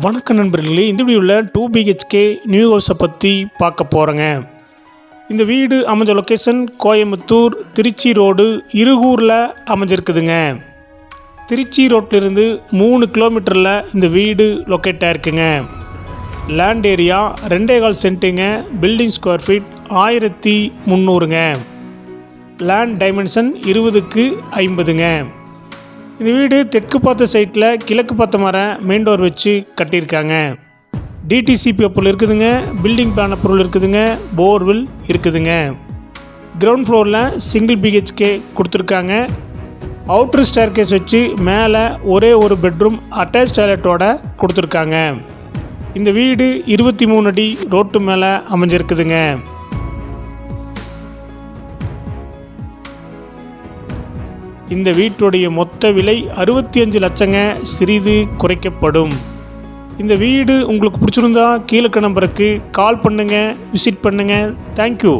வணக்கம் நண்பர்களே இந்த வீடியோவில் டூ பிஹெச்கே நியூ ஹவுஸை பற்றி பார்க்க போகிறேங்க இந்த வீடு அமைஞ்ச லொக்கேஷன் கோயம்புத்தூர் திருச்சி ரோடு இருகூரில் அமைஞ்சிருக்குதுங்க. திருச்சி ரோட்டிலிருந்து மூணு கிலோமீட்டரில் இந்த வீடு லொக்கேட் ஆயிருக்குங்க. லேண்ட் ஏரியா ரெண்டே கால் சென்ட்டுங்க பில்டிங் ஸ்கொயர் ஃபீட் ஆயிரத்தி முந்நூறுங்க. லேண்ட் டைமென்ஷன் இருபதுக்கு ஐம்பதுங்க. இந்த வீடு தெற்கு பார்த்த சைட்டில் கிழக்கு பார்த்த மரம் மெயின் டோர் வச்சு கட்டியிருக்காங்க. டிடிசிபி பொருள் இருக்குதுங்க பில்டிங் பிளான பொருள் இருக்குதுங்க போர்வில் இருக்குதுங்க. கிரவுண்ட் ஃப்ளோரில் சிங்கிள் பிஹெச்கே கொடுத்துருக்காங்க. அவுட்ரு ஸ்டேர் கேஸ் வச்சு மேலே ஒரே ஒரு பெட்ரூம் அட்டாச் டாய்லெட்டோட கொடுத்துருக்காங்க. இந்த வீடு இருபத்தி மூணு அடி ரோட்டு மேலே அமைஞ்சிருக்குதுங்க. இந்த வீட்டுடைய மொத்த விலை அறுபத்தி அஞ்சு லட்சங்க சிறிது குறைக்கப்படும். இந்த வீடு உங்களுக்கு பிடிச்சிருந்தா கீழே நம்பருக்கு கால் பண்ணுங்கள் விசிட் பண்ணுங்கள் தேங்க்யூ